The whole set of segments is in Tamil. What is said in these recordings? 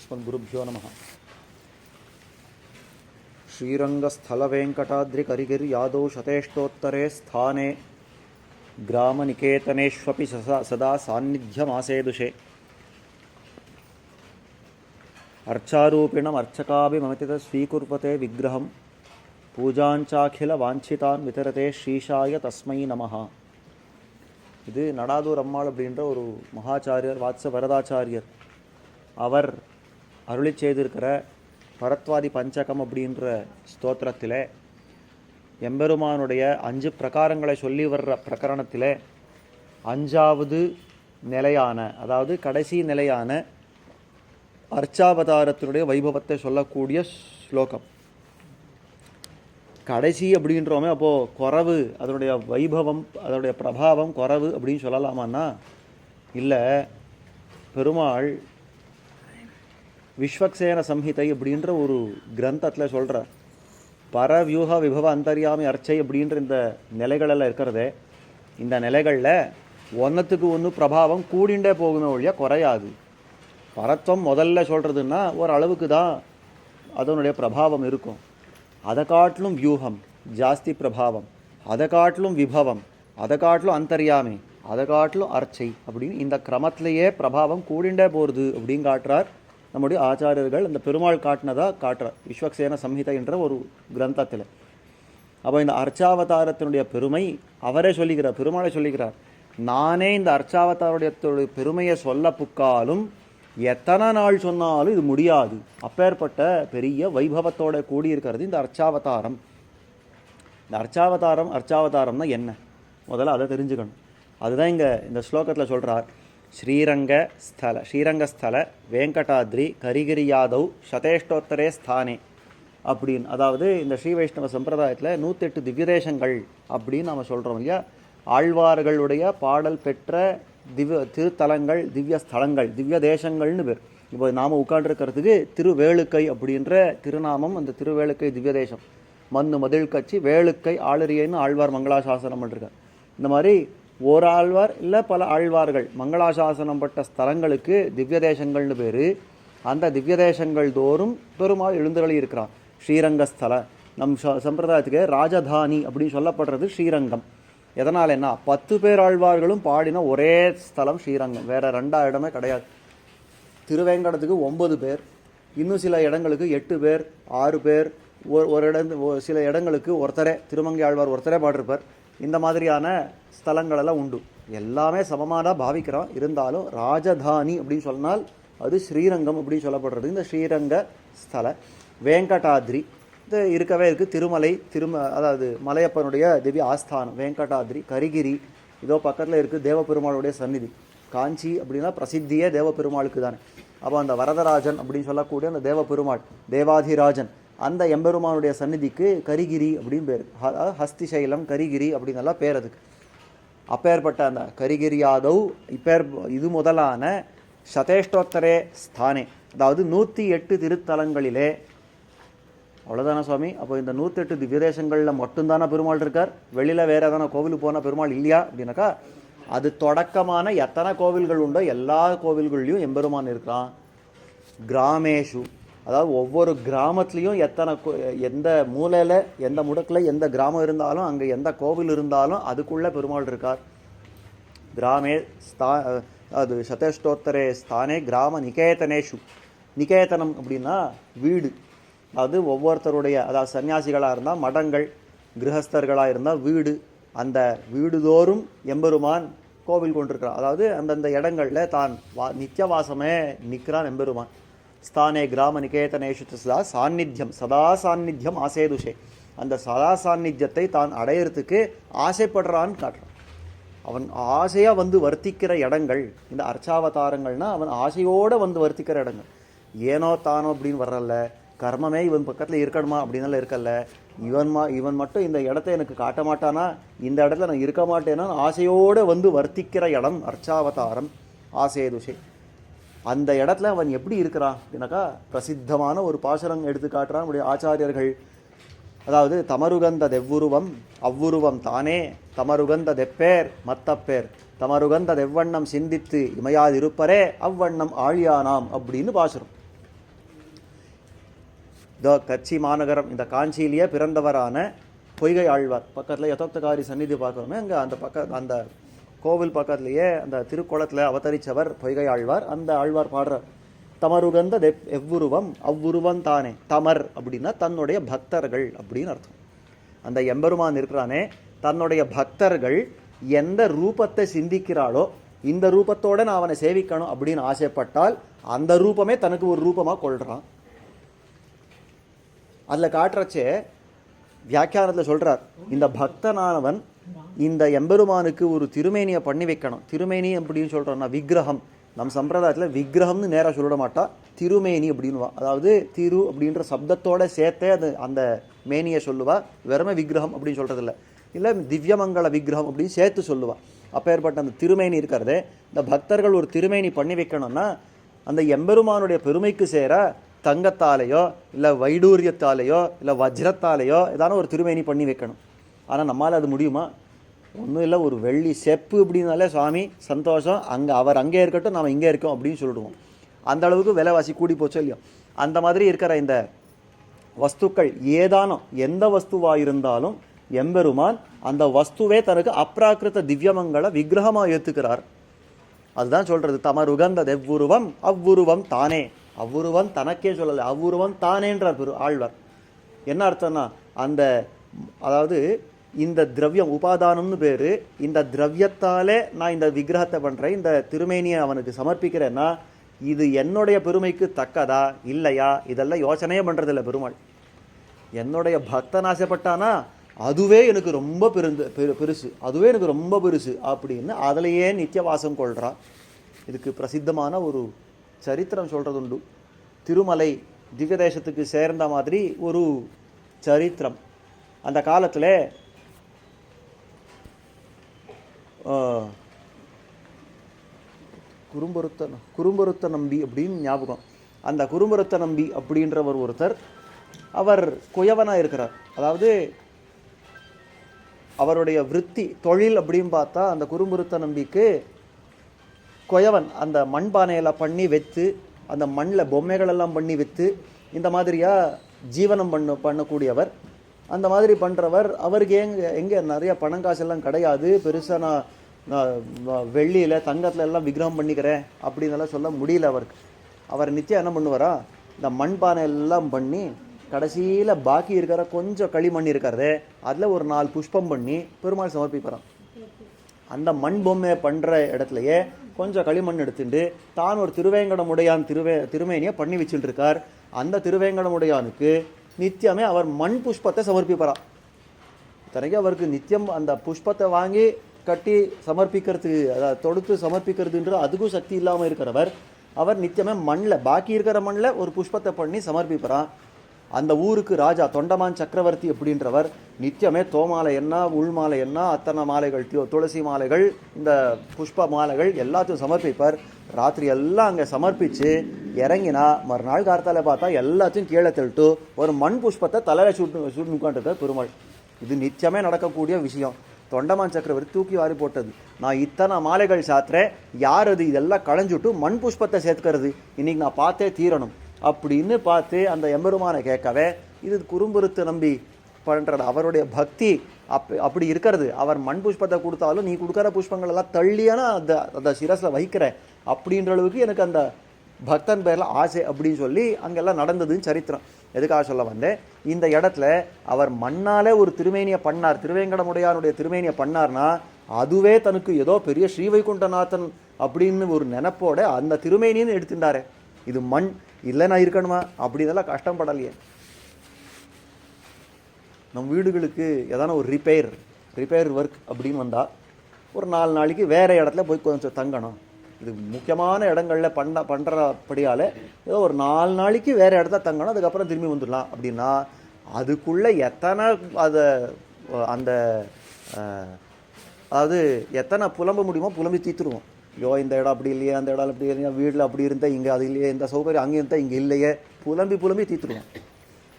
అస్మద్గురుభ్యో నమ శ్రీరంగస్థలవేంకటాద్రికరిగిర్యాదౌ శతేష్టోత్తరే స్థానే గ్రామనికేతనేష్వపి సదా సాన్నిధ్యమాసేదుషే అర్చారూపిణం అర్చకాభిమమిత స్వీకుర్వతే విగ్రహం పూజాంచాఖిల వాంఛితాన్ వితరతే శ్రీషాయ తస్మై నమ ఇది నడాదూర్ அம்மாள் அப்படின்ற ఒక మహాచార్యర్ వాత్స వరదాచార్యర్ అవర్ அருளி செய்திருக்கிற பரத்வாதி பஞ்சகம் அப்படின்ற ஸ்தோத்திரத்தில் எம்பெருமானுடைய அஞ்சு பிரகாரங்களை சொல்லி வர்ற பிரகரணத்தில் அஞ்சாவது நிலையான அதாவது கடைசி நிலையான அர்ச்சாவதாரத்தினுடைய வைபவத்தை சொல்லக்கூடிய ஸ்லோகம். கடைசி அப்படின்றோமே அப்போது குறவு அதனுடைய வைபவம் அதனுடைய பிரபாவம் குறவு அப்படின்னு சொல்லலாமான்னா இல்லை பெருமாள் விஸ்வக்சேன சம்ஹிதை அப்படின்ற ஒரு கிரந்தத்தில் சொல்கிறார் பரவியூக விபவ அந்தரியாமி அர்ச்சை அப்படின்ற இந்த நிலைகளெல்லாம் இருக்கிறதே இந்த நிலைகளில் ஒன்றத்துக்கு ஒன்று பிரபாவம் கூடிண்டே போகுமே ஒழிய குறையாது. பரத்துவம் முதல்ல சொல்கிறதுன்னா ஒரு அளவுக்கு தான் அதனுடைய பிரபாவம் இருக்கும். அதை காட்டிலும் வியூகம் ஜாஸ்தி பிரபாவம். அதை காட்டிலும் விபவம். அதை காட்டிலும் அந்தரியாமை. அதை காட்டிலும் அர்ச்சை அப்படின்னு இந்த கிரமத்திலேயே பிரபாவம் கூடிண்டே போகிறது அப்படின்னு காட்டுறார் நம்முடைய ஆச்சாரியர்கள் இந்த பெருமாள் காட்டினதாக காட்டுற விஸ்வக்சேன சம்ஹிதை என்ற ஒரு கிரந்தத்தில். அப்போ இந்த அர்ச்சாவதாரத்தினுடைய பெருமை அவரே சொல்லிக்கிறார் பெருமாளை சொல்லிக்கிறார். நானே இந்த அர்ச்சாவதாருடைய பெருமையை சொல்ல புக்காலும் எத்தனை நாள் சொன்னாலும் இது முடியாது. அப்பேற்பட்ட பெரிய வைபவத்தோட கூடியிருக்கிறது இந்த அர்ச்சாவதாரம். இந்த அர்ச்சாவதாரம் அர்ச்சாவதாரம்னா என்ன? முதல்ல அதை தெரிஞ்சுக்கணும். அதுதான் இங்கே இந்த ஸ்லோகத்தில் சொல்கிறார் ஸ்ரீரங்க ஸ்தல ஸ்ரீரங்கஸ்தல வேங்கடாத்ரி கரிகிரி யாதவ் சதேஷ்டோத்தரே ஸ்தானே அப்படின்னு. அதாவது இந்த ஸ்ரீ வைஷ்ணவ சம்பிரதாயத்தில் நூற்றெட்டு திவ்யதேசங்கள் அப்படின்னு நம்ம சொல்கிறோம் இல்லையா? ஆழ்வார்களுடைய பாடல் பெற்ற திவ்ய திருத்தலங்கள் திவ்ய ஸ்தலங்கள் திவ்ய தேசங்கள்னு பேர். இப்போ நாம் உட்காண்டிருக்கிறதுக்கு திருவேளுக்கை அப்படின்ற திருநாமம் அந்த திருவேளுக்கை திவ்ய தேசம் மண்ணு மதில் கட்சி வேளுக்கை ஆளுரியன்னு ஆழ்வார் மங்களாசாசனம் பண்ணிருக்கார். இந்த மாதிரி ஓர் ஆழ்வார் இல்லை பல ஆழ்வார்கள். மங்களாசாசனம் பட்ட ஸ்தலங்களுக்கு திவ்ய தேசங்கள்னு பேர். அந்த திவ்ய தேசங்கள் தோறும் பெருமாள் எழுந்தருளி இருக்கிறான் ஸ்ரீரங்கஸ்தல நம் சம்பிரதாயத்துக்கு ராஜதானி அப்படின்னு சொல்லப்படுறது ஸ்ரீரங்கம். எதனால் என்ன பத்து பேர் ஆழ்வார்களும் பாடின ஒரே ஸ்தலம் ஸ்ரீரங்கம். வேறு ரெண்டா இடமே கிடையாது. திருவேங்கடத்துக்கு ஒன்பது பேர். இன்னும் சில இடங்களுக்கு எட்டு பேர் ஆறு பேர். ஒரு ஒரு இடம் சில இடங்களுக்கு ஒருத்தரே திருமங்கை ஆழ்வார் ஒருத்தரே பாடிருப்பார். இந்த மாதிரியான ஸ்தலங்களெல்லாம் உண்டு. எல்லாமே சமமாக தான் பாவிக்கிறோம். இருந்தாலும் ராஜதானி அப்படின்னு சொன்னால் அது ஸ்ரீரங்கம் அப்படின்னு சொல்லப்படுறது. இந்த ஸ்ரீரங்க ஸ்தல. வேங்கடாத்ரி. இது இருக்கவே இருக்குது திருமலை திரும அதாவது மலையப்பனுடைய திவ்ய ஆஸ்தானம். வேங்கடாத்ரி கரிகிரி. இதோ பக்கத்தில் இருக்குது தேவபெருமாளுடைய சந்நிதி. காஞ்சி அப்படின்னா பிரசித்தியே தேவபெருமாளுக்கு தானே அப்போ அந்த வரதராஜன் அப்படின்னு சொல்லக்கூடிய அந்த தேவபெருமாள் தேவாதிராஜன் அந்த எம்பெருமானுடைய சந்நிதிக்கு கரிகிரி அப்படின்னு பேர். அதாவது அதாவது ஹஸ்திசைலம் கரிகிரி அப்படின்னு எல்லாம் பேர் அதுக்கு. அப்பேற்பட்ட அந்த கரிகிரி யாதவ் இப்பேர் இது முதலான சதேஷ்டோத்தரே ஸ்தானே. அதாவது நூற்றி எட்டு திருத்தலங்களிலே அவ்வளோதானே சுவாமி? அப்போ இந்த நூற்றெட்டு திவ்யதேசங்களில் மட்டும்தானே பெருமாள் இருக்கார்? வெளியில் வேறு எதனா கோவிலுக்கு போன பெருமாள் இல்லையா அப்படின்னாக்கா அது தொடக்கமான எத்தனை கோவில்கள் உண்டோ எல்லா கோவில்கள்லையும் எம்பெருமான் இருக்கலாம் கிராமேஷு. அதாவது ஒவ்வொரு கிராமத்துலேயும் எத்தனை கோ- எந்த மூலையில் எந்த முடக்கில் எந்த கிராமம் இருந்தாலும் அங்கே எந்த கோவில் இருந்தாலும் அதுக்குள்ளே பெருமாள் இருக்கார். கிராமே ஸ்தா அது சதேஷ்டோத்தரே ஸ்தானே கிராம நிகேதனேஷு. நிகேதனம் அப்படின்னா வீடு. அது ஒவ்வொருத்தருடைய அதாவது சன்னியாசிகளாக இருந்தால் மடங்கள் கிரகஸ்தர்களாக இருந்தால் வீடு. அந்த வீடுதோறும் எம்பெருமான் கோவில் கொண்டிருக்கிறான் அதாவது அந்தந்த இடங்களில் தான் வா நித்தியவாசமே நிற்கிறான் எம்பெருமான். ஸ்தானே கிராம நிகேதனேஷு சதா சாநித்தியம் சதா சாநித்தியம் ஆசேதுஷே. அந்த சதா சாநித்தியத்தை தான் அடையிறதுக்கு ஆசைப்படுறான்னு காட்டுறான். அவன் ஆசையாக வந்து வர்த்திக்கிற இடங்கள் இந்த அர்ச்சாவதாரங்கள்னா அவன் ஆசையோடு வந்து வர்த்திக்கிற இடங்கள். ஏனோ தானோ அப்படின்னு வர்றல்ல கர்மமே இவன் பக்கத்தில் இருக்கணுமா அப்படின்னால இருக்கல்ல. இவன் மா இவன் மட்டும் இந்த இடத்த எனக்கு காட்ட மாட்டானா? இந்த இடத்துல நான் இருக்க மாட்டேன்னா ஆசையோடு வந்து வர்த்திக்கிற இடம் அர்ச்சாவதாரம் ஆசேதுஷே. அந்த இடத்துல அவன் எப்படி இருக்கிறான்? அப்படின்னாக்கா பிரசித்தமான ஒரு பாசுரம் எடுத்து காட்டுறான் நம்முடைய ஆச்சாரியர்கள். அதாவது தமருகந்த தெவ்வுருவம் அவ்வுருவம் தானே தமருகந்த தெப்பேர் மத்தப்பேர். தமருகந்த தெவ்வண்ணம் சிந்தித்து இமையாதிருப்பரே அவ்வண்ணம் ஆழியானாம் அப்படின்னு பாசுரம். த கட்சி மாநகரம் இந்த காஞ்சியிலேயே பிறந்தவரான பொய்கை ஆழ்வார். பக்கத்தில் யதோக்தகாரி சந்நிதி பார்க்குறோமே அங்கே அந்த பக்க அந்த கோவில் பக்கத்துலேயே அந்த திருக்குளத்தில் அவதரித்தவர் பொய்கை ஆழ்வார். அந்த ஆழ்வார் பாடுறார் தமருகந்த தெப் எவ்வுருவம் அவ்வுருவம் தானே தமர் அப்படின்னா தன்னுடைய பக்தர்கள் அப்படின்னு அர்த்தம். அந்த எம்பெருமான் இருக்கிறானே தன்னுடைய பக்தர்கள் எந்த ரூபத்தை சிந்திக்கிறாளோ இந்த ரூபத்தோடு நான் அவனை சேவிக்கணும் அப்படின்னு ஆசைப்பட்டால் அந்த ரூபமே தனக்கு ஒரு ரூபமாக கொள்கிறான் அதில் காட்டுறச்சே வியாக்கியானத்தில் சொல்கிறார் இந்த பக்தனானவன் இந்த எம்பெருமானுக்கு ஒரு திருமேனியை பண்ணி வைக்கணும். திருமேனி அப்படின்னு சொல்கிறோன்னா விக்கிரகம். நம் சம்பிரதாயத்தில் விக்கிரகம்னு நேராக சொல்லிட மாட்டா. திருமேனி அப்படின்னுவா. அதாவது திரு அப்படின்ற சப்தத்தோட சேர்த்தே அது அந்த மேனியை சொல்லுவா. வெறுமை விக்கிரகம் அப்படின்னு சொல்கிறதில்ல இல்லை திவ்யமங்கல விக்கிரகம் அப்படின்னு சேர்த்து சொல்லுவாள் அப்பேற்பட்ட அந்த திருமேனி இருக்கிறதே இந்த பக்தர்கள் ஒரு திருமேனி பண்ணி வைக்கணும்னா அந்த எம்பெருமானுடைய பெருமைக்கு சேர தங்கத்தாலேயோ இல்லை வைடூரியத்தாலேயோ இல்லை வஜ்ரத்தாலேயோ ஏதான ஒரு திருமேனி பண்ணி வைக்கணும். ஆனால் நம்மளால் அது முடியுமா? ஒன்றும் இல்லை ஒரு வெள்ளி செப்பு அப்படின்னாலே சுவாமி சந்தோஷம். அங்கே அவர் அங்கே இருக்கட்டும் நம்ம இங்கே இருக்கோம் அப்படின்னு சொல்லிடுவோம். அந்த அளவுக்கு விலைவாசி கூடி போச்சோ இல்லையோ? அந்த மாதிரி இருக்கிற இந்த வஸ்துக்கள் ஏதானம் எந்த வஸ்துவாக இருந்தாலும் எம்பெருமான் அந்த வஸ்துவே தனக்கு அப்ராக்கிருத்த திவ்யமங்கள விக்கிரகமாக ஏற்றுக்கிறார் அதுதான் சொல்கிறது தமர் உகந்தது எவ்வுருவம் அவ்வுருவம் தானே. அவ்வுருவம் தனக்கே சொல்லலை அவ்வுருவம் தானேன்றார் பெரு ஆழ்வார். என்ன அர்த்தம்னா அந்த அதாவது இந்த திரவியம் உபாதானம்னு பேர். இந்த திரவியத்தாலே நான் இந்த விக்கிரகத்தை பண்ணுறேன் இந்த திருமேனியை அவனுக்கு சமர்ப்பிக்கிறேன்னா இது என்னுடைய பெருமைக்கு தக்கதா? இல்லையா? இதெல்லாம் யோசனையே பண்ணுறதில்ல பெருமாள். என்னுடைய பக்தன் ஆசைப்பட்டானா அதுவே எனக்கு ரொம்ப பெருந்து பெரு பெருசு. அதுவே எனக்கு ரொம்ப பெருசு அப்படின்னு அதிலேயே நித்தியவாசம் கொள்கிறான் இதுக்கு பிரசித்தமான ஒரு சரித்திரம் சொல்கிறதுண்டு உண்டு திருமலை திவ்ய தேசத்துக்கு சேர்ந்த மாதிரி ஒரு சரித்திரம். அந்த காலத்தில் குறும்பொருத்த குறும்பொருத்த நம்பி அப்படின்னு ஞாபகம். அந்த குறும்பொருத்த நம்பி அப்படின்றவர் ஒருத்தர் அவர் குயவனாக இருக்கிறார். அதாவது அவருடைய விருத்தி தொழில் அப்படின்னு பார்த்தா அந்த குறும்புருத்த நம்பிக்கு குயவன் அந்த மண்பானையில் பண்ணி வைத்து அந்த மண்ணில் பொம்மைகளெல்லாம் பண்ணி வைத்து இந்த மாதிரியாக ஜீவனம் பண்ண பண்ணக்கூடியவர். அந்த மாதிரி பண்ணுறவர் அவருக்கு எங்கே எங்கே நிறைய பணம் காசெல்லாம் கிடையாது. பெருசாக நான் நான் வ- வெள்ளியில எல்லாம் விக்கிரகம் பண்ணிக்கிறேன் அப்படின்னு எல்லாம் சொல்ல முடியல அவருக்கு. அவர் நிச்சயம் என்ன பண்ணுவாரா? இந்த மண்பானை எல்லாம் பண்ணி கடைசியில் பாக்கி இருக்கிற கொஞ்சம் களிமண் இருக்கிறதே அதில் ஒரு நாலு புஷ்பம் பண்ணி பெருமாள் சமர்ப்பிக்கிறான் அந்த மண் பொம்மை பண்ணுற இடத்துலையே கொஞ்சம் களிமண் எடுத்துட்டு தான் ஒரு திருவேங்கடமுடையான் திருவே திருமேனியை பண்ணி வச்சுட்டு இருக்கார். அந்த திருவேங்கடமுடையானுக்கு நித்தியமே அவர் மண் புஷ்பத்தை சமர்ப்பிப்பாராம் இத்தனைக்கு அவருக்கு நித்தியம் அந்த புஷ்பத்தை வாங்கி கட்டி சமர்ப்பிக்கிறதுக்கு அதாவது தொடுத்து சமர்ப்பிக்கிறதுன்ற அதுக்கும் சக்தி இல்லாமல் இருக்கிறவர். அவர் நித்தியமே மண்ணில் பாக்கி இருக்கிற மண்ணில் ஒரு புஷ்பத்தை பண்ணி சமர்ப்பிப்பாராம் அந்த ஊருக்கு ராஜா தொண்டமான் சக்கரவர்த்தி அப்படின்றவர் நித்தியமே தோமாலை என்ன உள் மாலை என்ன அத்தனை மாலைகள் துளசி மாலைகள் இந்த புஷ்ப மாலைகள் எல்லாத்தையும் சமர்ப்பிப்பார். ராத்திரி எல்லாம் அங்கே சமர்ப்பித்து இறங்கினா மறுநாள் கார்த்தால பார்த்தா எல்லாத்தையும் கீழே தள்ளிட்டு ஒரு மண் புஷ்பத்தை தலையில சுட்டு சுட்டு உட்காந்துருக்கார் பெருமாள். இது நிச்சயமே நடக்கக்கூடிய விஷயம். தொண்டமான் சக்கரவர்த்தி தூக்கி வாரி போட்டது. நான் இத்தனை மாலைகள் சாத்துறேன் யார் அது? இதெல்லாம் களைஞ்சுட்டு மண் புஷ்பத்தை சேர்த்துக்கிறது. இன்னைக்கு நான் பார்த்தே தீரணும். அப்படின்னு பார்த்து அந்த எம்பெருமானை கேட்கவே இது குறும்புறுத்து நம்பி பண்ணுறது அவருடைய பக்தி அப் அப்படி இருக்கிறது. அவர் மண் புஷ்பத்தை கொடுத்தாலும் நீ கொடுக்குற புஷ்பங்கள் எல்லாம் தள்ளியானா அந்த அந்த சிரஸில் வைக்கிற அப்படின்ற அளவுக்கு எனக்கு அந்த பக்தன் பேரில் ஆசை அப்படின்னு சொல்லி அங்கெல்லாம் நடந்ததுன்னு சரித்திரம். எதுக்காக சொல்ல வந்தேன்? இந்த இடத்துல அவர் மண்ணாலே ஒரு திருமேனியை பண்ணார். திருவேங்கடமுடையானுடைய திருமேனியை பண்ணார்னா அதுவே தனக்கு ஏதோ பெரிய ஸ்ரீவைகுண்டநாதன் அப்படின்னு ஒரு நினப்போட அந்த திருமேனின்னு எடுத்துட்டாரு. இது மண். இல்லை நான் இருக்கணுமா? அப்படி இதெல்லாம் கஷ்டப்படலையே நம் வீடுகளுக்கு எதான ஒரு ரிப்பேர் ரிப்பேர் ஒர்க் அப்படின்னு வந்தால் ஒரு நாலு நாளைக்கு வேறு இடத்துல போய் கொஞ்சம் தங்கணும். இது முக்கியமான இடங்களில் பண்ண பண்ணுறபடியால் ஏதோ ஒரு நாலு நாளைக்கு வேறு இடத்துல தங்கணும் அதுக்கப்புறம் திரும்பி வந்துடலாம் அப்படின்னா அதுக்குள்ளே எத்தனை அதை அந்த அதாவது எத்தனை புலம்ப முடியுமோ புலம்பி தீத்துருவோம். ஐயோ இந்த இடம் அப்படி இல்லையே அந்த இடம் அப்படி இல்லையா வீட்டில் அப்படி இருந்தால் இங்கே அது இல்லையே இந்த சௌகரியம் அங்கே இருந்தால் இங்கே இல்லையே புலம்பி புலம்பி தீத்துருவோம்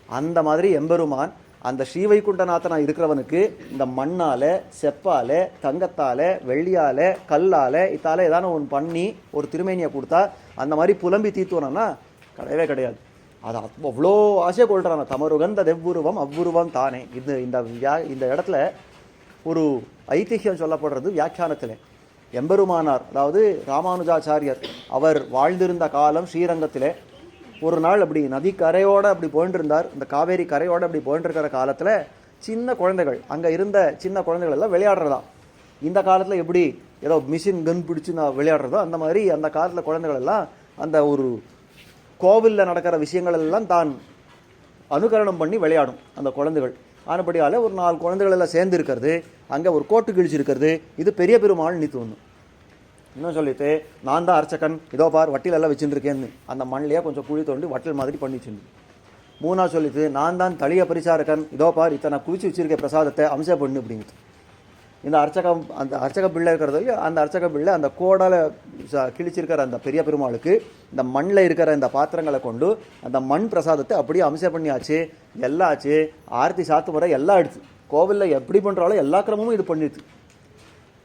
அந்த மாதிரி எம்பெருமான் அந்த ஸ்ரீவைகுண்டநாதனா இருக்கிறவனுக்கு இந்த மண்ணால் செப்பால் தங்கத்தால் வெள்ளியால் கல்லால் இத்தால் ஏதான ஒன்று பண்ணி ஒரு திருமேனியை கொடுத்தா அந்த மாதிரி புலம்பி தீத்துவனம்னா கிடையவே கிடையாது. அது அவ்வளோ ஆசையை கொள்கிறான் தமருகந்த தெவ்வுருவம் அவ்வுருவம் தானே. இது இந்த வியா இந்த இடத்துல ஒரு ஐதிஹ்யம் சொல்லப்படுறது வியாக்கியானத்தில். எம்பெருமானார் அதாவது ராமானுஜாச்சாரியர் அவர் வாழ்ந்திருந்த காலம் ஸ்ரீரங்கத்திலே. ஒரு நாள் அப்படி நதி கரையோடு அப்படி போயிட்டு இருந்தார் இந்த காவேரி கரையோடு அப்படி போயிட்டு இருக்கிற காலத்தில் சின்ன குழந்தைகள் அங்கே இருந்த சின்ன குழந்தைகள் எல்லாம் விளையாடுறதா இந்த காலத்தில் எப்படி ஏதோ மிஷின் கன் பிடிச்சி நான் விளையாடுறதோ அந்த மாதிரி அந்த காலத்தில் குழந்தைகள் எல்லாம் அந்த ஒரு கோவிலில் நடக்கிற விஷயங்கள் எல்லாம் தான் அனுகரணம் பண்ணி விளையாடும் அந்த குழந்தைகள். ஆனபடியால் ஒரு நாலு குழந்தைகள் எல்லாம் சேர்ந்து இருக்கிறது அங்கே ஒரு கோட்டு கிழிச்சிருக்கிறது இது பெரிய பெருமாள் நீ தோணும் இன்னும் சொல்லிட்டு நான் தான் அர்ச்சகன் இதோ பார் வட்டில் எல்லாம் வச்சுருக்கேன்னு அந்த மண்ணிலேயே கொஞ்சம் குழி தோண்டி வட்டல் மாதிரி பண்ணி வச்சுருந்து மூணா சொல்லிட்டு நான் தான் தளிய பரிசாரகன் இதோ பார் இத்தனை குளிச்சு வச்சிருக்க பிரசாதத்தை அம்சம் பண்ணு அப்படிங்குது இந்த அர்ச்சகம் அந்த அர்ச்சக பிள்ளை இருக்கிறது அந்த அர்ச்சக பிள்ளை அந்த கோடால கிழிச்சிருக்கிற அந்த பெரிய பெருமாளுக்கு இந்த மண்ணில் இருக்கிற இந்த பாத்திரங்களை கொண்டு அந்த மண் பிரசாதத்தை அப்படியே அம்சம் பண்ணியாச்சு எல்லாம் ஆச்சு ஆர்த்தி சாத்து முறை எல்லாம் எடுத்து கோவிலில் எப்படி பண்ணுறாலும் எல்லா கிரமமும் இது பண்ணிடுது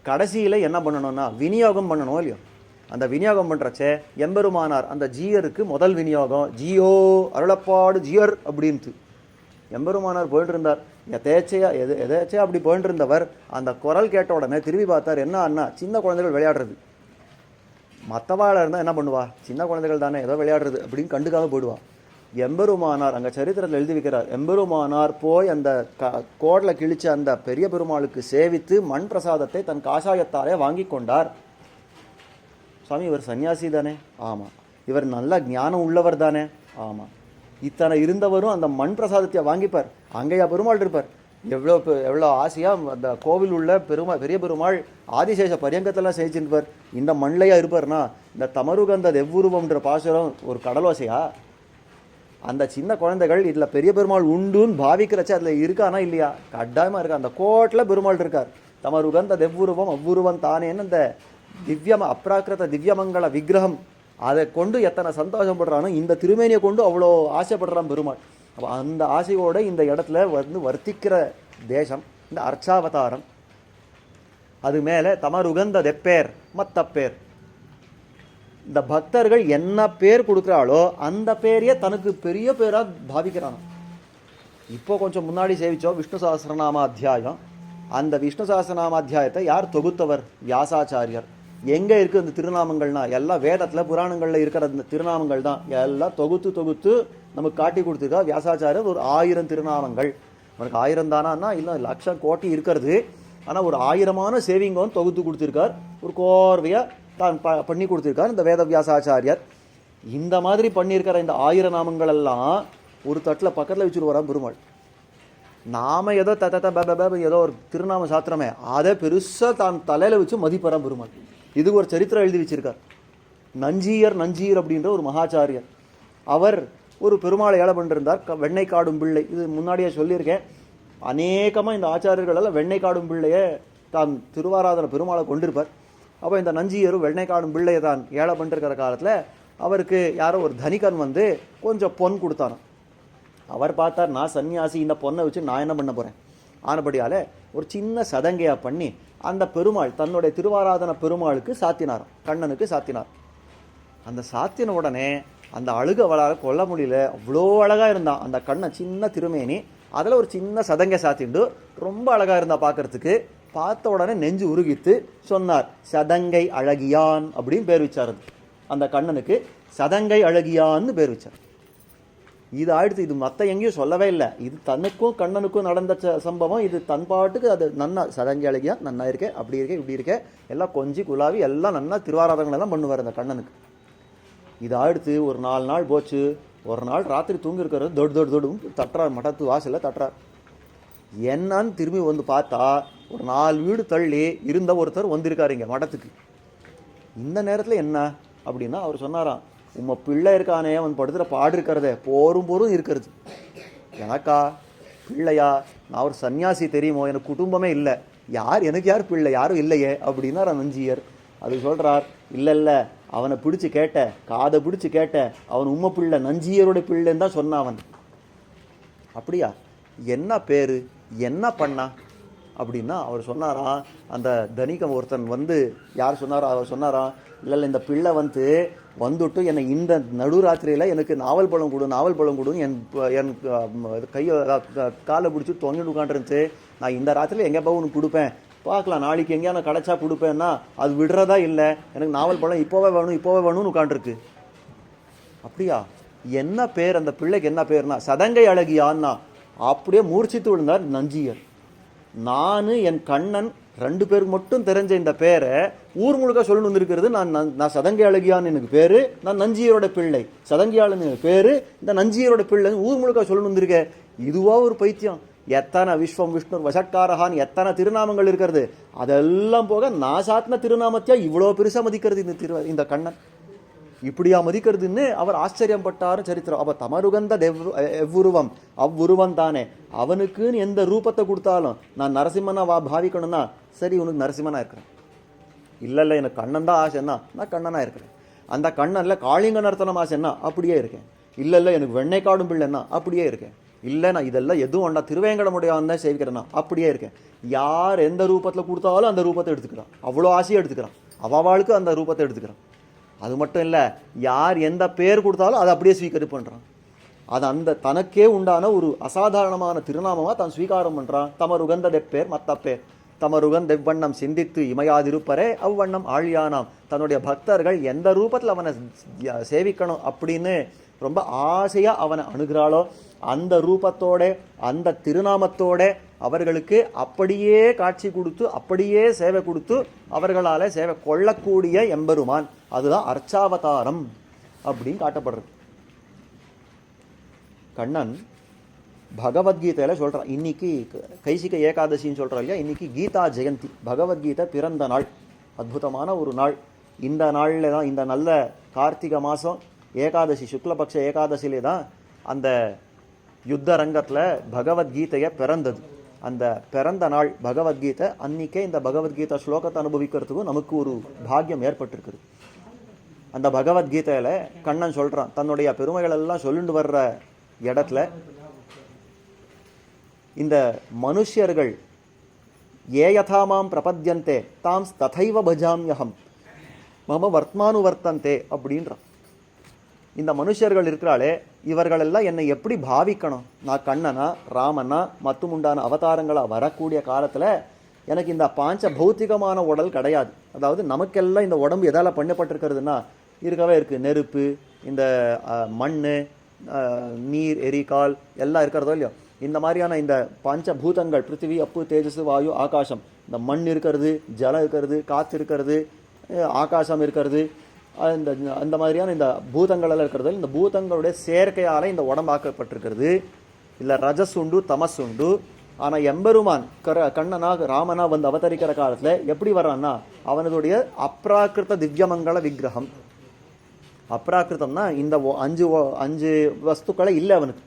கடைசியில் என்ன பண்ணணும்னா விநியோகம் பண்ணணும் இல்லையோ? அந்த விநியோகம் பண்ணுறச்சே எம்பெருமானார் அந்த ஜீயருக்கு முதல் விநியோகம் ஜியோ அருளப்பாடு ஜியர் அப்படின்ட்டு. எம்பெருமானார் போயிட்டு இருந்தார் எதேச்சையா எது எதேச்சையா அப்படி போயிட்டு இருந்தவர் அந்த குரல் கேட்ட உடனே திரும்பி பார்த்தார் என்ன அண்ணா சின்ன குழந்தைகள் விளையாடுறது. மற்றவாளாக இருந்தால் என்ன பண்ணுவா? சின்ன குழந்தைகள் தானே ஏதோ விளையாடுறது அப்படின்னு கண்டுக்காக போயிடுவா. எம்பெருமானார் அங்கே சரித்திரத்தில் எழுதி வைக்கிறார். எம்பெருமானார் போய் அந்த க கோடில் கிழிச்ச அந்த பெரிய பெருமாளுக்கு சேவித்து மண் பிரசாதத்தை தன் காஷாயத்தாலே வாங்கி கொண்டார். சுவாமி இவர் சன்னியாசி தானே? ஆமாம் இவர் நல்ல ஞானம் உள்ளவர் தானே? ஆமாம் இத்தனை இருந்தவரும் அந்த மண் பிரசாதத்தை வாங்கிப்பார். அங்கேயா பெருமாள் இருப்பார். எவ்வளோ பெ- எவ்வளோ ஆசையாக அந்த கோவில் உள்ள பெருமா பெரிய பெருமாள் ஆதிசேஷ பரியங்கத்தெல்லாம் செய்திருப்பார் இந்த மண்ணிலையாக இருப்பார்னா இந்த தமருகந்த எவ்வுருவம்ன்ற பாசுரம் ஒரு கடலோசையா? அந்த சின்ன குழந்தைகள் இதில் பெரிய பெருமாள் உண்டுன்னு பாவிக்கிறச்ச அதில் இருக்கானா இல்லையா? கட்டாயமாக இருக்கா. அந்த கோட்டில் பெருமாள் இருக்கார். தமருகந்த தெவ்வுருவம் அவ்வுருவம் தானேன்னு இந்த திவ்யம அப்ராக்கிருத திவ்யமங்கள விக்கிரகம் அதை கொண்டு எத்தனை சந்தோஷப்படுறானோ இந்த திருமேனியை கொண்டு அவ்வளோ ஆசைப்படுறான் பெருமாள். அப்போ அந்த ஆசையோட இந்த இடத்துல வந்து வர்த்திக்கிற தேசம் இந்த அர்ச்சாவதாரம் அது மேலே தமர் உகந்த தெப்பேர் மத்தப்பேர். இந்த பக்தர்கள் என்ன பேர் கொடுக்குறாளோ அந்த பேரையே தனக்கு பெரிய பேராக பாவிக்கிறானோ இப்போ கொஞ்சம் முன்னாடி சேவித்தோம் விஷ்ணு சாஸ்திரநாம அத்தியாயம். அந்த விஷ்ணு சாஸ்திரநாம அத்தியாயத்தை யார் தொகுத்தவர்? வியாசாச்சாரியர். எங்கே இருக்குது அந்த திருநாமங்கள்னா? எல்லாம் வேதத்தில் புராணங்களில் இருக்கிற அந்த திருநாமங்கள் தான். எல்லாம் தொகுத்து தொகுத்து நமக்கு காட்டி கொடுத்துருக்கா வியாசாச்சாரியர் ஒரு ஆயிரம் திருநாமங்கள். உனக்கு ஆயிரம் தானா இல்லை லட்சம் கோட்டி இருக்கிறது. ஆனால் ஒரு ஆயிரமான சேவிங்கம் தொகுத்து கொடுத்துருக்கார். ஒரு கோர்வையாக தான் ப பண்ணி கொடுத்துருக்கார் இந்த வேத வியாசாச்சாரியர். இந்த மாதிரி பண்ணியிருக்கிற இந்த ஆயிர நாமங்கள் எல்லாம் ஒரு தட்டில் பக்கத்தில் வச்சுட்டு வரான் பெருமாள். நாம ஏதோ தத்த த ஏதோ ஒரு திருநாம சாத்திரமே. அதை பெருசாக தான் தலையில் வச்சு மதிப்பறான் பெருமாள். இது ஒரு சரித்திரம் எழுதி வச்சிருக்கார். நஞ்சியர் நஞ்சியர் அப்படின்ற ஒரு மகாச்சாரியர். அவர் ஒரு பெருமாளை ஏழை பண்ணிருந்தார். க வெண்ணெய் காடும் பிள்ளை. இது முன்னாடியே சொல்லியிருக்கேன். அநேகமாக இந்த ஆச்சாரியர்கள் எல்லாம் வெண்ணெய் காடும் பிள்ளையை தான் திருவாராதன பெருமாளை கொண்டிருப்பார். அப்போ இந்த நஞ்சியரும் வெண்ணெய் காடும் பிள்ளையை தான் ஏழை பண்ணிருக்கிற காலத்தில் அவருக்கு யாரோ ஒரு தனிகன் வந்து கொஞ்சம் பொன் கொடுத்தானோ அவர் பார்த்தார் நான் சன்னியாசி இந்த பொண்ணை வச்சு நான் என்ன பண்ண போகிறேன் ஆனபடியால் ஒரு சின்ன சதங்கையாக பண்ணி அந்த பெருமாள் தன்னுடைய திருவாராதன பெருமாளுக்கு சாத்தினார் கண்ணனுக்கு சாத்தினார் அந்த சாத்தின உடனே அந்த அழுக அவளால் கொல்ல முடியல. அவ்வளோ அழகாக இருந்தான். அந்த கண்ணை சின்ன திருமேனி. அதில் ஒரு சின்ன சதங்கை சாத்திண்டு ரொம்ப அழகாக இருந்தா பார்க்கறதுக்கு பார்த்த உடனே நெஞ்சு உருகித்து சொன்னார் சதங்கை அழகியான் அப்படின்னு பேர் வச்சார் அந்த கண்ணனுக்கு சதங்கை அழகியான்னு பேர் வச்சார். இது ஆயிடுத்து இது மற்ற எங்கேயும் சொல்லவே இல்லை. இது தனக்கும் கண்ணனுக்கும் நடந்த ச- சம்பவம். இது தன் பாட்டுக்கு அது நன்னா சதங்கி அழகியா நன்னா இருக்கே அப்படி இருக்கே இப்படி இருக்கே எல்லாம் கொஞ்சி குலாவி எல்லாம் நன்னா திருவாராதங்களை எல்லாம் பண்ணுவார் அந்த கண்ணனுக்கு. இது ஆயிடுத்து ஒரு நாலு நாள் போச்சு. ஒரு நாள் ராத்திரி தூங்கிருக்கிறது தொடு தொடு தொடும் தட்டுறார். மடத்து வாசலில் தட்டுறார். என்னன்னு திரும்பி வந்து பார்த்தா ஒரு நாலு வீடு தள்ளி இருந்த ஒருத்தர் வந்திருக்காரு இங்கே மடத்துக்கு. இந்த நேரத்தில் என்ன? அப்படின்னா அவர் சொன்னாராம் உம்ம பிள்ளை இருக்கானே அவன் படுத்துகிற பாடு இருக்கிறதே போரும் போரும் இருக்கிறது. எனக்கா பிள்ளையா நான் ஒரு சன்னியாசி தெரியுமோ? எனக்கு குடும்பமே இல்லை. யார் எனக்கு யார் பிள்ளை? யாரும் இல்லையே அப்படின்னார் நஞ்சியர் அது சொல்கிறார் இல்லை இல்லை அவனை பிடிச்சி கேட்ட காதை பிடிச்சி கேட்ட அவன் உம்ம பிள்ளை நஞ்சியருடைய பிள்ளைன்னு தான் சொன்னான் அவன். அப்படியா? என்ன பேர்? என்ன பண்ணா? அப்படின்னா அவர் சொன்னாரா அந்த தனிகம் ஒருத்தன் வந்து யார் சொன்னாரோ அவர் சொன்னாரா இல்லை இந்த பிள்ளை வந்து வந்துட்டு என்னை இந்த நடுராத்திரியில் எனக்கு நாவல் பழம் கொடு நாவல் பழம் கொடுன்னு என் என் கையை க- காலை பிடிச்சி தொங்கிட்டு உட்காந்துருந்துச்சு. நான் இந்த ராத்திரியில் எங்கே போய் உனக்கு கொடுப்பேன். பார்க்கலாம் நாளைக்கு எங்கேயா நான் கிடச்சா கொடுப்பேன்னா அது விடுறதா இல்லை. எனக்கு நாவல் பழம் இப்போவே வேணும் இப்போவே வேணும்னு உட்காண்டிருக்கு அப்படியா? என்ன பேர் அந்த பிள்ளைக்கு என்ன பேர்னா? சதங்கை அழகியான்னா அப்படியே மூர்ச்சித்து விழுந்தார் நஞ்சியர். நான் என் கண்ணன் ரெண்டு பேருக்கு மட்டும் தெரிஞ்ச இந்த பேரை ஊர் முழுக்க சொல்லணும் வந்திருக்கிறது நான் நன்- நான் சதங்கி அழகியான்னு எனக்கு பேரு நான் நஞ்சியரோட பிள்ளை. சதங்கியாளன் எனக்கு பேரு இந்த நஞ்சியரோட பிள்ளை ஊர் முழுக்க சொல்லணும் வந்திருக்கேன் இதுவா ஒரு பைத்தியம். எத்தனை விஸ்வம் விஷ்ணு வசட்காரகான் எத்தனை திருநாமங்கள் இருக்கிறது. அதெல்லாம் போக நான் சாத்தின திருநாமத்தையா இவ்வளோ பெருசாக மதிக்கிறது இந்த திரு இந்த கண்ணன்? இப்படியா மதிக்கிறதுன்னு அவர் ஆச்சரியப்பட்டாரு சரித்திரம். அப்போ தமருகந்த எவ் எவ்வுருவம் அவ்வுருவம் தானே. அவனுக்குன்னு எந்த ரூபத்தை கொடுத்தாலும் நான் நரசிம்மனா வா பாவிக்கணும்னா சரி உனக்கு நரசிம்மனா இருக்கிறேன். இல்லை இல்லை எனக்கு கண்ணன் தான் ஆசைன்னா நான் கண்ணனா இருக்கிறேன். அந்த கண்ணன்ல காளிங்க நர்த்தனம் ஆசைன்னா அப்படியே இருக்கேன். இல்லை இல்லை எனக்கு வெண்ணெய் காடும் பிள்ளைன்னா அப்படியே இருக்கேன். இல்லை நான் இதெல்லாம் எதுவும் ஒன்றா திருவேங்கடமுடையான் தான் சேவிக்கிறேன்னா அப்படியே இருக்கேன். யார் எந்த ரூபத்தில் கொடுத்தாலும் அந்த ரூபத்தை எடுத்துக்கிறான். அவ்வளோ ஆசையை எடுத்துக்கிறான். அவாவாளுக்கு அந்த ரூபத்தை எடுத்துக்கிறான். அது மட்டும் இல்லை யார் எந்த பேர் கொடுத்தாலும் அதை அப்படியே ஸ்வீகரி பண்ணுறான் அது அந்த தனக்கே உண்டான ஒரு அசாதாரணமான திருநாமமாக தான் ஸ்வீகாரம் பண்ணுறான் தமருகந்த தெப்பேர் மத்த பேர். தமருகன் தெவ்வண்ணம் சிந்தித்து இமையாதிருப்பரே அவ்வண்ணம் ஆழியானாம். தன்னுடைய பக்தர்கள் எந்த ரூபத்தில் அவனை சேவிக்கணும் அப்படின்னு ரொம்ப ஆசையாக அவனை அணுகிறாளோ அந்த ரூபத்தோட அந்த திருநாமத்தோட அவர்களுக்கு அப்படியே காட்சி கொடுத்து அப்படியே சேவை கொடுத்து அவர்களால் சேவை கொள்ளக்கூடிய எம்பெருமான். அதுதான் அர்ச்சாவதாரம் அப்படின்னு காட்டப்படுறது. கண்ணன் பகவத்கீதையில் சொல்கிறான் இன்னைக்கு க- கைசிக ஏகாதசின்னு சொல்கிறா இல்லையா? இன்னைக்கு கீதா ஜெயந்தி. பகவத்கீதை பிறந்த நாள். அற்புதமான ஒரு நாள். இந்த நாளில் தான் இந்த நல்ல கார்த்திகை மாதம் ஏகாதசி சுக்லபக்ஷ ஏகாதசியிலே தான் அந்த யுத்த ரங்கத்தில் பகவத்கீதையை பிறந்தது. அந்த பிறந்த நாள் பகவத்கீதை அன்னைக்கே இந்த பகவத்கீதை ஸ்லோகத்தை அனுபவிக்கிறதுக்கும் நமக்கு ஒரு பாக்கியம் ஏற்பட்டிருக்குது. அந்த பகவத்கீதையில் கண்ணன் சொல்கிறான் தன்னுடைய பெருமைகள் எல்லாம் சொல்லிட்டு வர்ற இடத்துல இந்த மனுஷியர்கள் ஏ யதாமாம் பிரபத்யந்தே தாம் ததைவ பஜாமியகம் மம வர்த்மானுவர்த்தந்தே அப்படின்றான். இந்த மனுஷர்கள் இருக்கிறாளே இவர்களெல்லாம் என்னை எப்படி பாவிக்கணும்? நான் கண்ணனா ராமனா மற்றும் உண்டான அவதாரங்களாக வரக்கூடிய காலத்தில் எனக்கு இந்த பாஞ்ச பௌத்திகமான உடல் கிடையாது. அதாவது நமக்கெல்லாம் இந்த உடம்பு எதால் பண்ணப்பட்டிருக்கிறதுனா இருக்கவே இருக்குது நெருப்பு இந்த மண் நீர் எரிகால் எல்லாம் இருக்கிறதோ இல்லையோ. இந்த மாதிரியான இந்த பஞ்ச பூதங்கள் பிருத்திவி அப்பு தேஜஸ் வாயு ஆகாசம் இந்த மண் இருக்கிறது ஜலம் இருக்கிறது காற்று இருக்கிறது ஆகாசம் இருக்கிறது அந்த அந்த மாதிரியான இந்த பூதங்களெல்லாம் இருக்கிறது இந்த பூதங்களுடைய செயற்கையால் இந்த உடம்பாக்கப்பட்டிருக்கிறது இல்லை ரஜஸ் உண்டு தமஸ் உண்டு ஆனால் எம்பெருமான் கர கண்ணனாக ராமனா வந்து அவதரிக்கிற காலத்தில் எப்படி வர்றான்னா அவனதுடைய அப்ராக்கிருத்த திவ்யமங்கள விக்கிரகம். அப்ராக்கிருத்தம்னா இந்த அஞ்சு அஞ்சு வஸ்துக்களை இல்லை அவனுக்கு.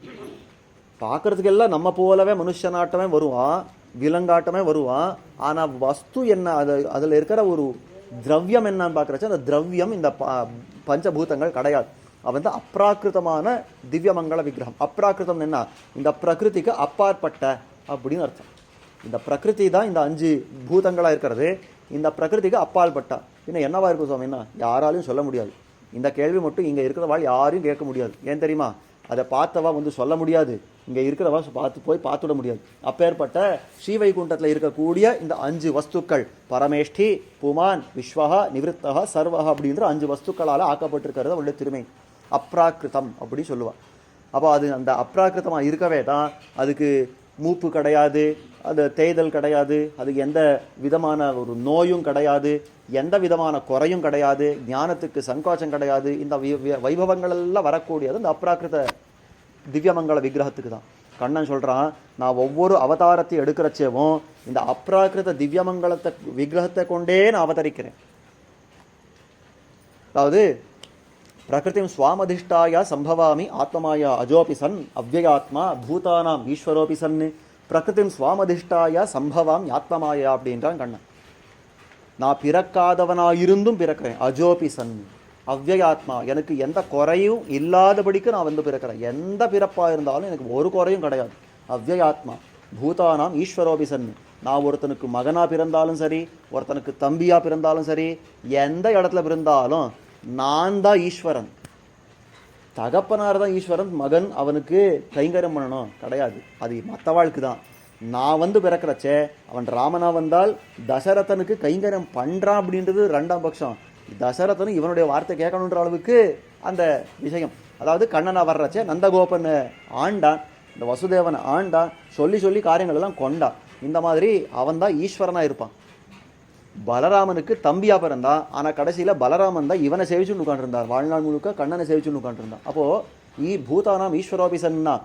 பார்க்கறதுக்கெல்லாம் நம்ம போலவே மனுஷனாட்டமே வருவான் விலங்காட்டமே வருவான். ஆனால் வஸ்து என்ன அது அதில் இருக்கிற ஒரு திரவியம் என்னன்னு பார்க்கறச்ச அந்த திரவியம் இந்த ப- பஞ்சபூதங்கள் கிடையாது அவன் வந்து அப்ராக்கிருதமான திவ்யமங்கள விக்கிரகம். அப்ராக்கிருதம் என்ன? இந்த பிரகிருதிக்கு அப்பாற்பட்ட அப்படின்னு அர்த்தம். இந்த பிரகிருதி தான் இந்த அஞ்சு பூதங்களாக இருக்கிறது. இந்த பிரகிருதிக்கு அப்பாற்பட்டா இன்னும் என்னவா இருக்கும் சுவாமி? என்ன? யாராலையும் சொல்ல முடியாது. இந்த கேள்வி மட்டும் இங்கே இருக்கிற வாழ் யாரையும் கேட்க முடியாது. ஏன் தெரியுமா? அதை பார்த்தவா வந்து சொல்ல முடியாது. இங்கே இருக்கிறவா பார்த்து போய் பார்த்துட முடியாது. அப்பேற்பட்ட ஸ்ரீவைகுண்டத்தில் இருக்கக்கூடிய இந்த அஞ்சு வஸ்துக்கள் பரமேஷ்டி புமான் விஸ்வஹா நிவிருத்தகா சர்வஹா அப்படின்ற அஞ்சு வஸ்துக்களால் ஆக்கப்பட்டிருக்கிறது அவளுடைய திருமை அப்ராக்கிருதம் அப்படி சொல்லுவாள் அப்போ அது அந்த அப்ராக்கிருதமாக இருக்கவே தான் அதுக்கு மூப்பு கிடையாது அது தேய்தல் கிடையாது அதுக்கு எந்த விதமான ஒரு நோயும் கிடையாது எந்த விதமான குறையும் கிடையாது ஞானத்துக்கு சங்கோச்சம் கிடையாது இந்த வைபவங்கள் எல்லாம் வரக்கூடியது இந்த அப்ராக்கிருத திவ்யமங்கள விக்கிரகத்துக்கு தான். கண்ணன் சொல்கிறான் நான் ஒவ்வொரு அவதாரத்தை எடுக்கிறச்சேவும் இந்த அப்ராக்கிருத திவ்யமங்கலத்தை விக்கிரகத்தை கொண்டே நான் அவதரிக்கிறேன். அதாவது பிரகிருதிம் சுவாமதிஷ்டாய சம்பவாமி ஆத்மாயா அஜோபி சன் அவ்வயாத்மா பூதானாம் ஈஸ்வரோபி சன் பிரகிருதிம் சுவாமதிஷ்டாய சம்பவாம் ஆத்மமாயா அப்படின்றான் கண்ணன். நான் பிறக்காதவனாயிருந்தும் பிறக்கிறேன் அஜோபி சன். அவ்வயாத்மா எனக்கு எந்த குறையும் இல்லாதபடிக்கு நான் வந்து பிறக்கிறேன். எந்த பிறப்பாக இருந்தாலும் எனக்கு ஒரு குறையும் கிடையாது. அவ்வயாத்மா பூதானாம் ஈஸ்வரோபி சன் நான் ஒருத்தனுக்கு மகனாக பிறந்தாலும் சரி ஒருத்தனுக்கு தம்பியாக பிறந்தாலும் சரி எந்த இடத்துல பிறந்தாலும் நான் தான் ஈஸ்வரன். தகப்பனார் தான் ஈஸ்வரன் மகன் அவனுக்கு கைங்கரம் பண்ணணும் கிடையாது. அது மற்ற வாழ்க்கை தான். நான் வந்து பிறக்கிறச்சே அவன் ராமனா வந்தால் தசரதனுக்கு கைங்கரம் பண்ணுறான் அப்படின்றது ரெண்டாம் பட்சம். தசரதனும் இவனுடைய வார்த்தை கேட்கணுன்ற அளவுக்கு அந்த விஷயம். அதாவது கண்ணனை வர்றச்சே நந்தகோபன் ஆண்டான் இந்த வசுதேவனை ஆண்டான் சொல்லி சொல்லி காரியங்கள் எல்லாம் கொண்டான். இந்த மாதிரி அவன் தான் இருப்பான். பலராமனுக்கு தம்பியாக பிறந்தான் ஆனால் கடைசியில் பலராமன் தான் இவனை சேவிச்சுன்னு உட்காந்துருந்தார் வாழ்நாள் முழுக்க கண்ணனை சேவிச்சுன்னு உட்காந்துருந்தான் அப்போ ஈ பூதானாம் ஈஸ்வரோபிசன்னா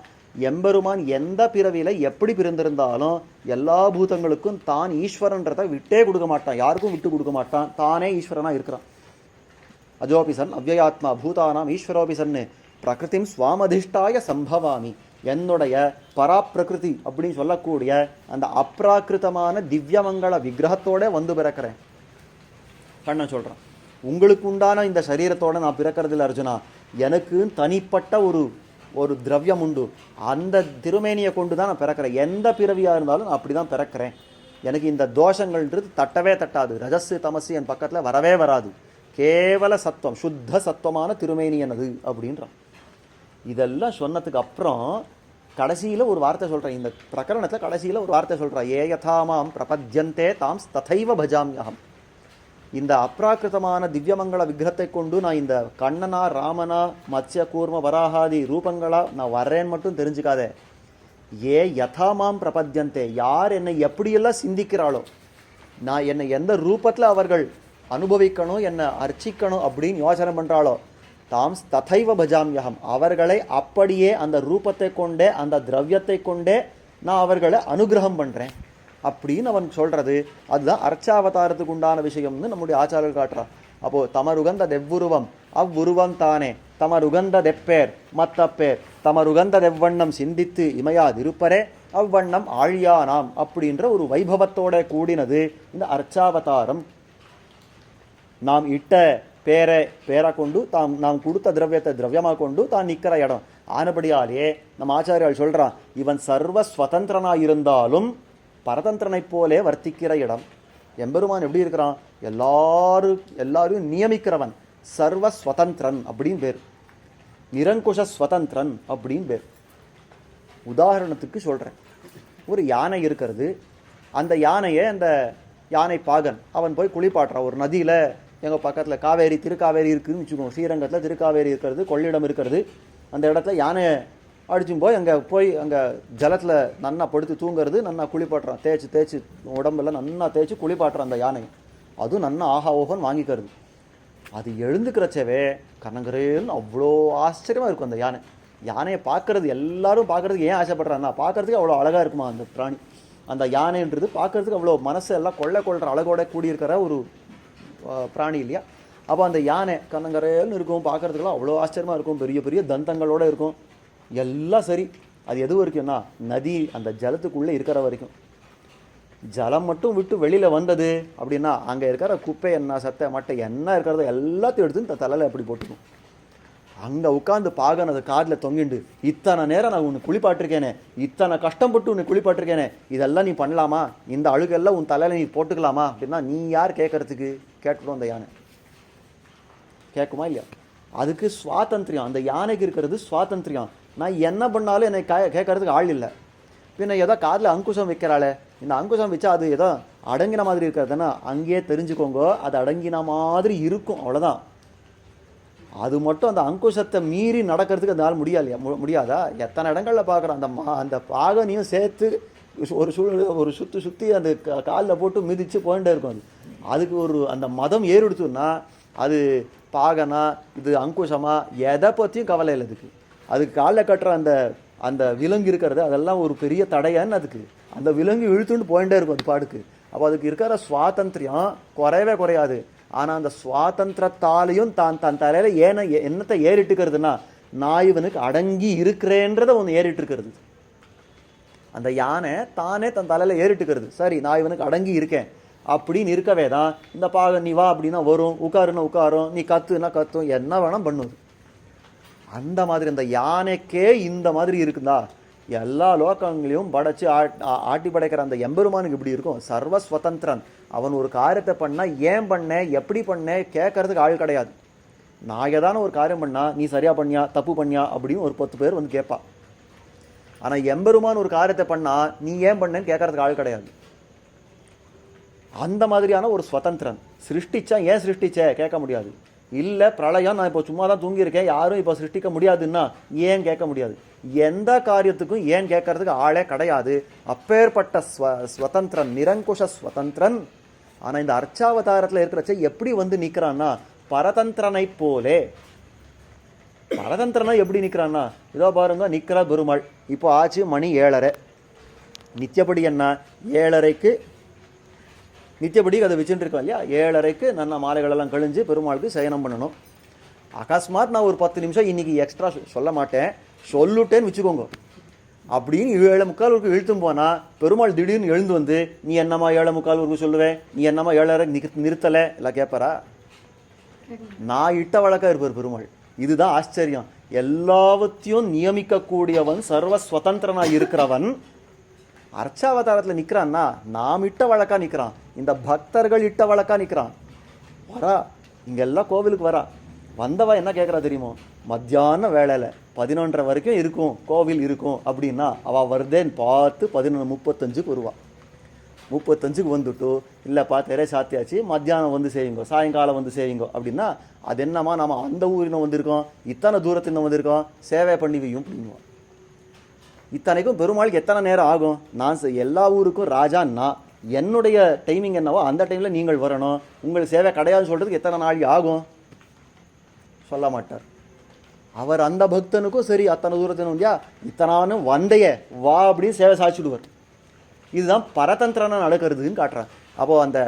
எம்பெருமான் எந்த பிறவியில் எப்படி பிறந்திருந்தாலும் எல்லா பூதங்களுக்கும் தான் ஈஸ்வரன்றதை விட்டே கொடுக்க மாட்டான். யாருக்கும் விட்டு கொடுக்க மாட்டான். தானே ஈஸ்வரனாக இருக்கிறான். அஜோபிசன் அவ்வயாத்மா பூதானாம் ஈஸ்வரோபிசன்னு பிரகிருதிம் சுவாமதிஷ்டாய சம்பவாமி என்னுடைய பராப்பிரகிருதி அப்படின்னு சொல்லக்கூடிய அந்த அப்ராக்கிருதமான திவ்யமங்கள விக்கிரகத்தோட வந்து பிறக்கிறேன். கண்ணன் சொல்கிறான் உங்களுக்கு உண்டான இந்த சரீரத்தோட நான் பிறக்கறதில்ல அர்ஜுனா. எனக்கு தனிப்பட்ட ஒரு ஒரு திரவியம் உண்டு. அந்த திருமேனியை கொண்டு தான் நான் பிறக்கிறேன். எந்த பிறவியாக இருந்தாலும் நான் அப்படி தான் பிறக்கிறேன். எனக்கு இந்த தோஷங்கள்ன்றது தட்டவே தட்டாது. ரஜஸ் தமசு என் பக்கத்தில் வரவே வராது. கேவல சத்துவம் சுத்த சத்துவமான திருமேனி எனது அப்படின்றான். இதெல்லாம் சொன்னதுக்கு அப்புறம் கடைசியில் ஒரு வார்த்தை சொல்கிறேன் இந்த பிரகரணத்தில் கடைசியில் ஒரு வார்த்தை சொல்கிறேன் ஏ யதாமாம் பிரபத்யந்தே தாம் ததைவ பஜாமியகம் இந்த அப்ராக்கிருதமான திவ்யமங்கள விக்கிரத்தை கொண்டு நான் இந்த கண்ணனா ராமனா மத்ய கூர்ம வராகாதி ரூபங்களாக நான் வர்றேன்னு மட்டும் தெரிஞ்சுக்காதே. ஏ யதாமாம் பிரபத்யந்தே யார் என்னை எப்படியெல்லாம் சிந்திக்கிறாளோ நான் என்னை எந்த ரூபத்தில் அவர்கள் அனுபவிக்கணும் என்னை அர்ச்சிக்கணும் அப்படின்னு யோசனை பண்ணுறாளோ தாம் ததைவ பஜாமியகம் அவர்களை அப்படியே அந்த ரூபத்தை கொண்டே அந்த திரவியத்தை கொண்டே நான் அவர்களை அனுகிரகம் பண்ணுறேன் அப்படின்னு அவன் சொல்கிறது அதுதான் அர்ச்சாவதாரத்துக்கு உண்டான விஷயம்னு நம்முடைய ஆச்சாரியர் காட்டுறான். அப்போ தமருகந்த தெவ்வுருவம் அவ்வுருவம் தானே. தமருகந்த தெப்பேர் மத்தப்பேர். தமருகந்த தெவ்வண்ணம் சிந்தித்து இமையாதிருப்பரே அவ்வண்ணம் ஆழியானாம் அப்படின்ற ஒரு வைபவத்தோட கூடினது இந்த அர்ச்சாவதாரம். நாம் இட்ட பேரை பேராக கொண்டு தாம் நாம் கொடுத்த திரவியத்தை திரவியமாக கொண்டு தான் நிற்கிற இடம். ஆனபடியாலே நம்ம ஆச்சாரியால் சொல்கிறான் இவன் சர்வ ஸ்வதந்திரனாக இருந்தாலும் பரதந்திரனைப் போலே வர்த்திக்கிற இடம். எம்பெருமான் எப்படி இருக்கிறான்? எல்லாரும் எல்லாரையும் நியமிக்கிறவன். சர்வ ஸ்வதந்திரன் அப்படின்னு பேர். நிரங்குஷ ஸ்வதந்திரன் அப்படின்னு பேர். உதாரணத்துக்கு சொல்கிறேன் ஒரு யானை இருக்கிறது. அந்த யானையை அந்த யானை பாகன் அவன் போய் குளிப்பாட்டுறான். ஒரு நதியில் எங்கள் பக்கத்தில் காவேரி திருக்காவேரி இருக்குதுன்னு வச்சுக்கோங்க. ஸ்ரீரங்கத்தில் திருக்காவேரி இருக்கிறது கொள்ளிடம் இருக்கிறது. அந்த இடத்துல யானை அடிச்சும் போய் அங்கே போய் அங்கே ஜலத்தில் நன்னா படுத்து தூங்குறது நன்னா குளிப்பாட்டுறான். தேய்ச்சி தேய்ச்சி உடம்பெல்லாம் நன்னா தேய்ச்சி குளிப்பாட்டுறான் அந்த யானை. அதுவும் நன்னா ஆஹா ஓஹோன்னு வாங்கிக்கிறது. அது எழுந்துக்கிறச்சவே கனங்கரேன்னு அவ்வளோ ஆச்சரியமாக இருக்கும் அந்த யானை. யானையை பார்க்கறது எல்லாரும் பார்க்கறதுக்கு ஏன் ஆசைப்படுறாங்கன்னா பார்க்கறதுக்கு அவ்வளோ அழகாக இருக்குமா அந்த பிராணி. அந்த யானைன்றது பார்க்கறதுக்கு அவ்வளோ மனசு எல்லாம் கொள்ளை கொள்கிற அழகோட கூடியிருக்கிற ஒரு பிராணி இல்லையா? அப்போ அந்த யானை கண்ணங்கரேன்னு இருக்கும் பார்க்கறதுக்குலாம் அவ்வளோ ஆச்சரியமாக இருக்கும் பெரிய பெரிய தந்தங்களோட இருக்கும். எல்லாம் சரி. அது எது வரைக்கும்னா நதி அந்த ஜலத்துக்குள்ளே இருக்கிற வரைக்கும். ஜலம் மட்டும் விட்டு வெளியில் வந்தது அப்படின்னா அங்கே இருக்கிற குப்பை என்ன சத்தை மட்டை என்ன இருக்கிறதோ எல்லாத்தையும் எடுத்து இந்த தலையில் எப்படி போட்டுக்கும். அங்கே உட்காந்து பாகன் அது தொங்கிண்டு இத்தனை நேரம் நான் உன்னை குளிப்பாட்டிருக்கேனே இத்தனை கஷ்டப்பட்டு உன்னை குளிப்பாட்டிருக்கேனே இதெல்லாம் நீ பண்ணலாமா? இந்த அழுகெல்லாம் உன் தலையில் நீ போட்டுக்கலாமா? அப்படின்னா நீ யார் கேட்கறதுக்கு? கேட்கணும் அந்த யானை. கேட்குமா இல்லையா? அதுக்கு சுவாதந்திரியம். அந்த யானைக்கு இருக்கிறது சுவாதந்திரியம். நான் என்ன பண்ணாலும் என்னை கே கேட்கறதுக்கு ஆள் இல்லை. பின்ன ஏதோ காதில் அங்குசம் வைக்கிறாளே. இந்த அங்குசம் வச்சா அது ஏதோ அடங்கின மாதிரி இருக்கிறதுன்னா அங்கேயே தெரிஞ்சுக்கோங்க. அது அடங்கின மாதிரி இருக்கும். அவ்வளோதான் அது மட்டும் அந்த அங்குசத்தை மீறி நடக்கிறதுக்கு அந்த ஆள் முடியலையா? மு- முடியாதா? எத்தனை இடங்களில் பார்க்குறோம் அந்த மா அந்த பாகனையும் சேர்த்து ஒரு சு ஒரு சுற்றி சுற்றி அந்த காலில் போட்டு மிதித்து போயிட்டே இருக்கும் அது. அதுக்கு ஒரு அந்த மதம் ஏறெடுத்துன்னா அது பாகனா இது அங்குஷமா எதை பற்றியும் கவலை இல்லை அதுக்கு. அதுக்கு காலில் கட்டுற அந்த அந்த விலங்கு இருக்கிறது அதெல்லாம் ஒரு பெரிய தடையான்னு அதுக்கு. அந்த விலங்கு இழுத்துட்டு போயிட்டே இருக்கும் அது பாடுக்கு. அப்போ அதுக்கு இருக்கிற சுவாதந்திரியம் குறையவே குறையாது. ஆனால் அந்த சுவாதந்திரத்தாலையும் தான் தன் தலையில் ஏன என்னத்தை ஏறிட்டுக்கிறதுனா நான் இவனுக்கு அடங்கி இருக்கிறேன்றதை ஒன்று ஏறிட்டு இருக்கிறது அந்த யானை தானே தன் தலையில் ஏறிட்டுக்கிறது. சரி நான் இவனுக்கு அடங்கி இருக்கேன். அப்படின்னு இருக்கவே தான். இந்த பாக நீ வா அப்படின்னா வரும். உட்காருன்னா உட்காரும். நீ கத்துனா கத்தும். என்ன வேணால் பண்ணுது அந்த மாதிரி இந்த யானைக்கே இந்த மாதிரி இருக்குதா? எல்லா லோகங்களையும் படைச்சு ஆட்- ஆட்டி படைக்கிற அந்த எம்பெருமானுக்கு இப்படி இருக்கும். சர்வ ஸ்வதந்திரன் அவன் ஒரு காரியத்தை பண்ணால் ஏன் பண்ண எப்படி பண்ண கேட்கறதுக்கு ஆள் கிடையாது. நான் ஏதான ஒரு காரியம் பண்ணா நீ சரியாக பண்ணியா தப்பு பண்ணியா அப்படின்னு ஒரு பத்து பேர் வந்து கேட்பா. ஆனால் எம்பெருமான் ஒரு காரியத்தை பண்ணால் நீ ஏன் பண்ணேன்னு கேட்கறதுக்கு ஆள் கிடையாது. அந்த மாதிரியான ஒரு ஸ்வதந்திரன் சிருஷ்டிச்சா ஏன் சிருஷ்டிச்சே? கேட்க முடியாது. இல்லை பிரளயம் நான் இப்போ சும்மா தான் தூங்கியிருக்கேன். யாரும் இப்போ சிருஷ்டிக்க முடியாதுன்னா ஏன் கேட்க முடியாது? எந்த காரியத்துக்கும் ஏன் கேட்கறதுக்கு ஆளே கிடையாது. அப்பேற்பட்ட ஸ்வ ஸ்வதந்திரன் நிரங்குஷ ஸ்வதந்திரன் ஆனால் இந்த அர்ச்சாவதாரத்தில் இருக்கிறச்ச எப்படி வந்து நிற்கிறான்னா பரதந்திரனை போலே. பரதந்திரனா எப்படி நிற்கிறான்னா இதோ பாருங்க நிற்கிறா பெருமாள். இப்போ ஆச்சு மணி ஏழரை. நித்தியப்படி என்ன? ஏழரைக்கு நித்தியபடி அதை வச்சுட்டு இருக்கோம் இல்லையா? ஏழரைக்கு நல்ல மாலைகளெல்லாம் கழிஞ்சு பெருமாளுக்கு சயனம் பண்ணணும். அகஸ்மாத் நான் ஒரு பத்து நிமிஷம் இன்னைக்கு எக்ஸ்ட்ரா சொல்ல மாட்டேன். சொல்லுட்டேன்னு வச்சுக்கோங்க. அப்படின்னு ஏழை முக்கால் ஊருக்கு இழுத்தும் போனால் பெருமாள் திடீர்னு எழுந்து வந்து நீ என்னம்மா ஏழை முக்கால் ஊருக்கு சொல்லுவேன் நீ என்னம்மா ஏழரை நிக்க நிறுத்தலை? எல்லாம் கேட்பாரா நான் இட்ட வழக்காக இருப்பார் பெருமாள். இதுதான் ஆச்சரியம். எல்லாவற்றையும் நியமிக்கக்கூடியவன் சர்வ சுதந்திரனாக இருக்கிறவன். அர்ச்சாவதாரத்தில் நிற்கிறான்னா நாம் இட்ட வழக்கா நிற்கிறான் இந்த பக்தர்கள் இட்ட வழக்கா நிற்கிறான் வரா இங்கெல்லாம் கோவிலுக்கு வரா. வந்தவா என்ன கேட்குறா தெரியுமோ? மத்தியான வேலையில் பதினொன்றரை வரைக்கும் இருக்கும் கோவில் இருக்கும் அப்படின்னா அவள் வருதேன்னு பார்த்து பதினொன்று முப்பத்தஞ்சுக்கு வருவாள் முப்பத்தஞ்சுக்கு வந்துட்டு இல்லைப்பா திரை சாத்தியாச்சு. மத்தியானம் வந்து செய்யுங்க சாயங்காலம் வந்து செய்யுங்க. அப்படின்னா அது என்னம்மா நம்ம அந்த ஊரில் வந்திருக்கோம் இத்தனை தூரத்தில் வந்திருக்கோம் சேவை பண்ணி வையும். இத்தனைக்கும் பெருமாளுக்கு எத்தனை நேரம் ஆகும்? நான் எல்லா ஊருக்கும் ராஜா நான் என்னுடைய டைமிங் என்னவோ அந்த டைமில் நீங்கள் வரணும். உங்கள் சேவை கிடையாதுன்னு சொல்கிறதுக்கு எத்தனை நாள் ஆகும்? சொல்ல மாட்டார். அவர் அந்த பக்தனுக்கும் சரி அத்தனை தூரத்தில் வந்தியா இத்தனானும் வந்தைய வா அப்படின்னு சேவை சாய்ச்சிடுவார் இதுதான் பரதந்திரனா நடக்கிறதுன்னு காட்டுறார். அப்போது அந்த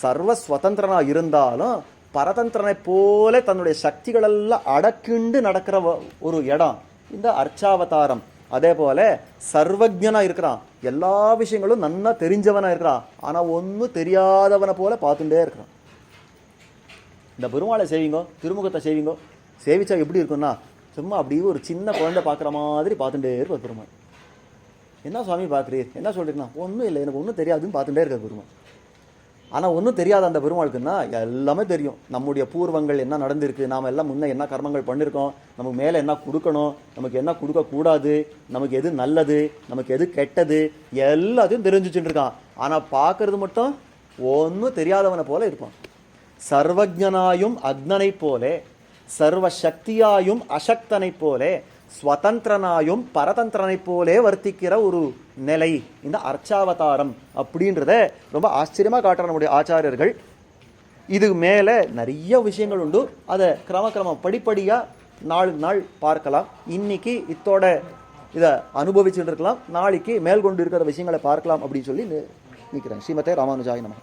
சர்வ சுதந்திரனாக இருந்தாலும் பரதந்திரனை போல தன்னுடைய சக்திகளெல்லாம் அடக்கிண்டு நடக்கிற ஒரு இடம். இந்த அர்ச்சாவதாரம். அதே போல் சர்வஜனாக இருக்கிறான். எல்லா விஷயங்களும் நன்னா தெரிஞ்சவனாக இருக்கிறான். ஆனால் ஒன்றும் தெரியாதவனை போல பார்த்துட்டே இருக்கிறான். இந்த பெருமாளை சேவிங்கோ திருமுகத்தை சேவிங்கோ சேவிச்சா எப்படி இருக்கும்னா சும்மா அப்படியே ஒரு சின்ன குழந்தை பார்க்குற மாதிரி பார்த்துட்டே இருப்பார் பெருமாள். என்ன சுவாமி பார்க்குறீர்? என்ன சொல்கிறீங்கன்னா ஒன்றும் இல்லை எனக்கு ஒன்றும் தெரியாதுன்னு பார்த்துட்டே இருக்கார் பெருமாள். ஆனால் ஒன்றும் தெரியாத அந்த பெருமாளுக்குன்னா எல்லாமே தெரியும். நம்முடைய பூர்வங்கள் என்ன நடந்திருக்கு நாம் எல்லாம் முன்ன என்ன கர்மங்கள் பண்ணியிருக்கோம் நமக்கு மேலே என்ன கொடுக்கணும் நமக்கு என்ன கொடுக்கக்கூடாது நமக்கு எது நல்லது நமக்கு எது கெட்டது எல்லாத்தையும் தெரிஞ்சுச்சுட்டு இருக்கான் ஆனால் பார்க்கறது மட்டும் ஒன்றும் தெரியாதவனை போல இருப்பான். சர்வஜனாயும் அக்னனைப் போலே சர்வ சக்தியாயும் அசக்தனைப் போலே ஸ்வதந்திரனாயும் பரதந்திரனைப் போலே வர்த்திக்கிற ஒரு நிலை இந்த அர்ச்சாவதாரம் அப்படின்றத ரொம்ப ஆச்சரியமாக காட்டுற நம்முடைய ஆச்சாரியர்கள். இது மேலே நிறைய விஷயங்கள் உண்டு. அதை கிரமக்கிரமம் படிப்படியாக படிப்படியா நாள் நாள் பார்க்கலாம். இன்னைக்கு இத்தோட இதை அனுபவிச்சுட்டு இருக்கலாம். நாளைக்கு மேல் கொண்டு இருக்கிற விஷயங்களை பார்க்கலாம் அப்படின்னு சொல்லி நிற்கிறேன் ஸ்ரீமதே ராமானுஜாய நமः